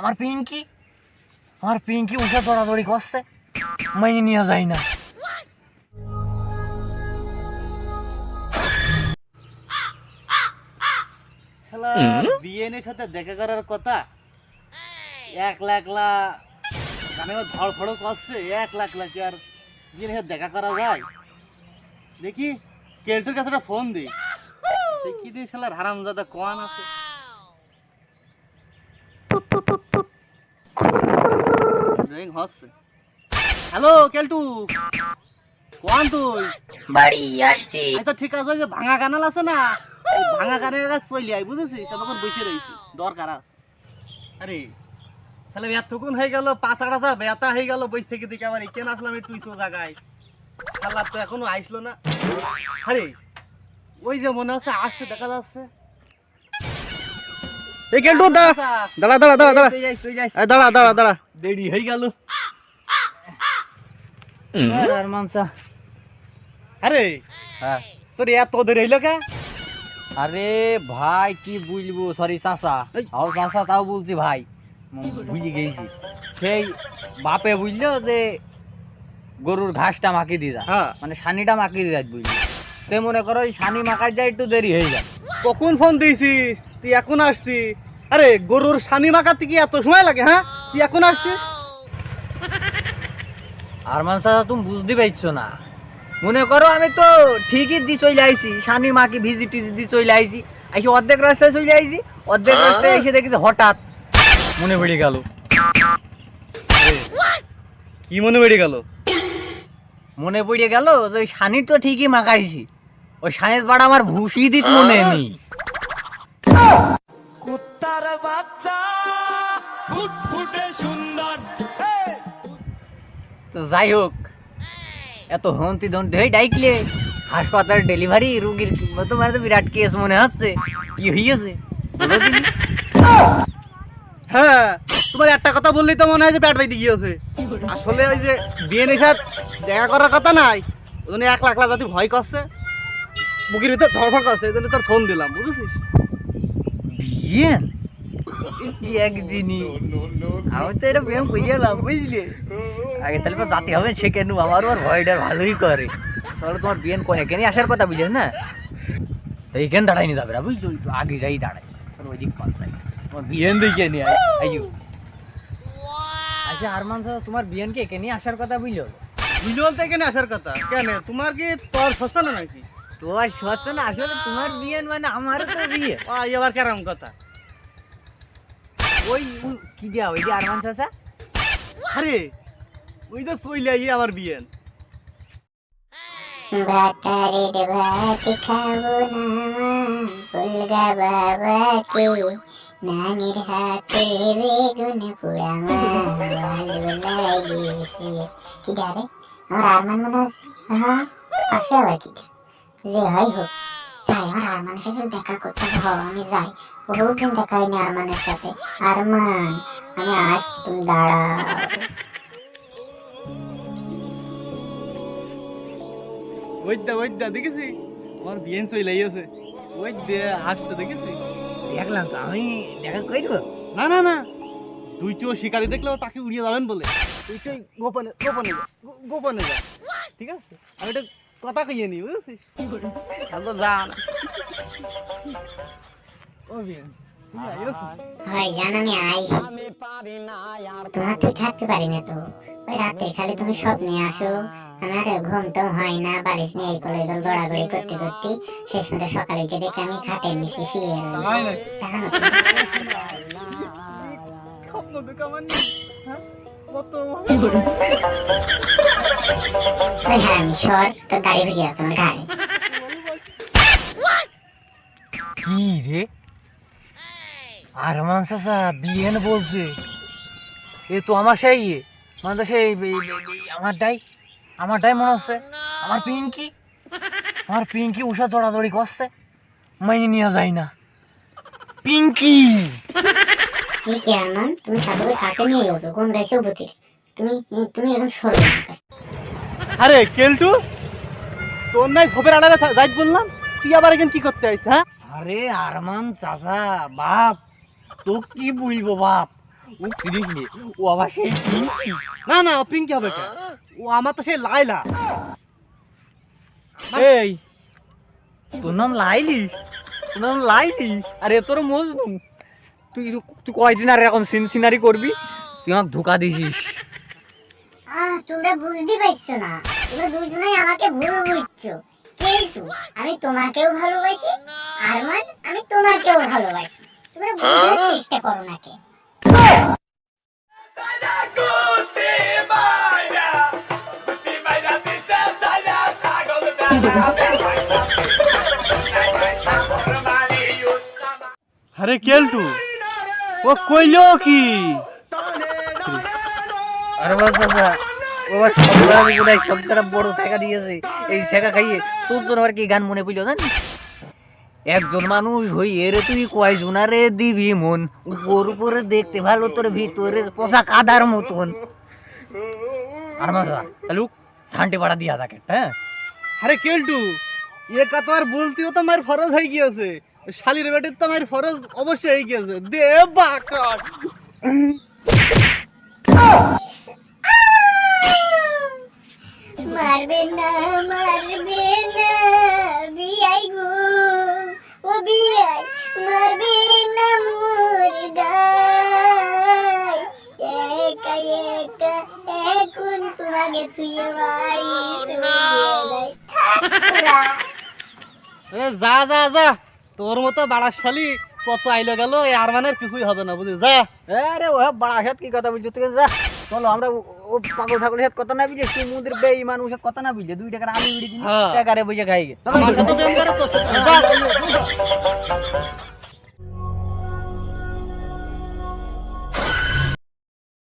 আমার পিঙ্কি? আমার পিঙ্কি উঠে দৌড়াদৌড়ি করছে মাইনে নিয়ে যাই না। বিএনের সাথে দেখা করার কথা? এক লাখ লা গানে ধড় ফড় করছে এক লাখ লাখ আর বিএনের সাথে দেখা করা যায়? দেখি কেলটুর কাছে একটা ফোন দিই দেখি দিই শালার হারামজাদা কোয়ান আছে। হ্যালো কেলটু কোয়ান তুই বাড়ি আসছি। আচ্ছা ঠিক আছে ওই যে ভাঙা কানাল আছে না? ওই ভাঙা কানালের কাছে চলে আই বুঝেছিস? তখন বসে রয়েছি। দরকার আছে। আরে তাহলে এতক্ষণ হয়ে গেল? পাঁচ আট হাজার বেতা হয়ে গেল বই থেকে দিকে আবার কেন আসলাম একটু ইসো জায়গায়। শালা তো এখনও আইসলো না। আরে ওই যে মনে হচ্ছে আসছে দেখা যাচ্ছে। এই কেলটু দাঁড়া। দাঁড়া দাঁড়া দাঁড়া দাঁড়া। দাঁড়া দাঁড়া দাঁড়া। দেরি হয়ে গেল। আর আর মানসা। আরে হ্যাঁ। তোর এত দেরি হইল কে? আরে ভাই কি বুঝব? সরি চাচা। আও চাচা তাও বলছি ভাই। বুঝে গেছি। সেই বাপে বুঝলো যে গরুর ঘাসটা মাকি দিয়ে যা। হ্যাঁ। মানে সানিটা মাকি দিয়ে যাস বুঝলি। সে মনে করো ওই সানি মাকার যায় একটু দেরি হয়ে যায়। কখন ফোন দিয়েছিস? তুই এখন আসছি। আরে গরুর সানি মাখাতে কি এত সময় লাগে হ্যাঁ? তুই এখন আসছিস? আর মানসা তুমি বুঝতে পারছ না। মনে করো আমি তো ঠিকই দি চলে আইছি সানি মাকে ভিজি টিজি দি চলে আইছি। আইসি অর্ধেক রাস্তায় চলে আইছি অর্ধেক রাস্তায় এসে দেখি হঠাৎ মনে পড়ে গেল। কি মনে বেড়ে গেল? মনে পড়ে গেল যে ওই সানির তো ঠিকই মাখাইছি। ওই সানের পাড়া আমার ভুসি দিত মনে নেই। তো যাই হোক এত হন্তি দন্তি হয়ে ডাইকলে হাসপাতাল ডেলিভারি রুগীর তোমার তো বিরাট কেস মনে হচ্ছে। কি হইয়াছে? হ্যাঁ তোমার একটা কথা বললেই তো মনে হয় যে পেট বাইতে গিয়েছে। আসলে ওই যে সাথে দেখা করার কথা নাই ওই জন্য এক লাখ লাখ যদি ভয় করছে বুকের ভিতরে ধরফর করছে এই জন্য তোর ফোন দিলাম বুঝেছিস? বিয়েন একদিনই আমি তো এটা প্রেম করে গেলাম বুঝলি আগে তাহলে তো জাতি হবে সে কেন আমারও আর ভয়টা ভালোই করে তাহলে তোমার বিয়েন কোন এখানে আসার কথা বুঝলেন না এইখানে দাঁড়াইনি যাবে না বুঝলি একটু আগে যাই দাঁড়াই তোর ওই দিক পাল্টাই তোমার বিয়েন দিকে নিয়ে আইও আচ্ছা আরমান তোমার বিয়েনকে এখানে আসার কথা বুঝলো বুঝতে বলতে কেন আসার কথা কেন তোমার কি তোর সস্তা না নাকি তোমার সচ্ছ আসলে তোমার বিয়েন মানে আমারও তো বিয়ে। এবার কেরম কথা? ওই কি দিয়া ওই যে আরমান চাচা? আরে ওই তো চইলে আই আমার বিয়েন ভাতারের ভাত খাব না ফুলগা বাবাকে নানির হাতে বেগুন পোড়া ভালো লাগিয়েছে। কি ডারে আমার আরমান মনে আছে হ্যাঁ পাশে আবার কি যে হয় হোক, যাই আমার আরমানের সাথে দেখা করতে হবে, আমি যাই। বহুদিন দেখা হয়নি আরমানের সাথে। আরমান, আমি আসছি, তুমি দাঁড়াও। ওই দা দেখেছি? আমার বিয়েন চইলে আছে। ওই দে আসছে দেখেছি? দেখলাম তো, আমি দেখা করব না না না। দুইটিও শিকারি দেখলে পাখি উড়িয়ে যাবেন বলে। দুইটাই গোপনে গোপনে গোপনে যা। ঠিক আছে? আমি এটা কথা কইয়ে নি বুঝছিস তাহলে যা না। ও তো। হয় জান আমি আইছি তোমার তুই থাকতে পারি না তো ওই রাতে খালি তুমি স্বপ্নে আসো আমার ঘুম টম হয় না, বালিশ নিয়ে এই করে এই গড়াগড়ি করতে করতে শেষ মধ্যে সকালে উঠে দেখে আমি খাটের নিচে শুয়ে রয়েছি হ্যাঁ কি রে? আরমান চাচা বিয়েন বলছে। এ তো আমার সেই ইয়ে, মানে তো সেই বি- বি- বি- আমার ডাই আমার ডাই মনে হচ্ছে। আমার পিঙ্কি। আমার পিঙ্কি উষা দৌড়াদৌড়ি করছে। মাইনে নিয়ে যায় না। পিঙ্কি! কি কি তুমি সাথে করে কাকে নিয়ে গেছো কোন দেশে তুমি তুমি এখন সরো আরে কেলটু তোর নাই ঝোপের আড়ালে যাইত বললাম। তুই আবার এখানে কি করতে আইস হ্যাঁ? আরে আরমান চাচা বাপ তো কি বলব বাপ? ও সিরিয়াসলি ও আমার সেই পিঙ্কি। না না ও পিঙ্কি হবে কেন ও আমার তো সেই লাইলা এই। তোর নাম লাইলি? তোর নাম লাইলি? আরে তোর মজনু। তুই তুই কয়দিন আর এরকম সিন সিনারি করবি? তুই আমাকে ধোকা দিছিস। তোমরা বুঝতে পারছ না। তোমরা দুজনেই আমাকে ভুল বুঝছ। কিন্তু আমি তোমাকেও ভালোবাসি আরমান আমি তোমাকেও ভালোবাসি। তোমরা বোঝার চেষ্টা করো নাকে আরে কেলটু ও কইলো কি? আরে বাবা সবটা বড় ঠেকা দিয়েছে। এই ঠেকা খাইয়ে তোর জন্য আর কি গান মনে পড়ল জানিস? একজন মানুষ হই এর তুই কয়জনারে দিবি মন? উপর উপরে দেখতে ভালো তোর ভিতরের পোশাক কাদার মতন। আর মাসা চালু ছান্টে পাড়া দিয়া থাকে হ্যাঁ? আরে কেলটু এ কথা আর বলতেও তো আমার ফরজ হয়ে গিয়েছে। শালির বেটির তো আমার ফরজ অবশ্যই হয়ে গিয়েছে দে বাকার মারবে না মারবে না বিয়াই গো ও বিয়াই। মারবে না মুরগাই একা একা এখন তোমাকে তুই বাড়ি এ যা যা যা। তোর মতো বাড়ার শালি কত আইলো গেল এই আর মানে কিছুই হবে না বুঝলি? যা। আরে ও বাড়াশাত সাথে কি কথা বলছো তুই যা। চলো আমরা ও- পাগল ঠাকুরের সাথে কথা না বুঝে সেই মন্দির ওর মানুষ কথা না বুঝে দুই টাকা আমি বিড়ি দিই হ্যাঁ। টাকারে বসে খাই গে। চলো আমার সাথে প্রেম করে তোর সাথে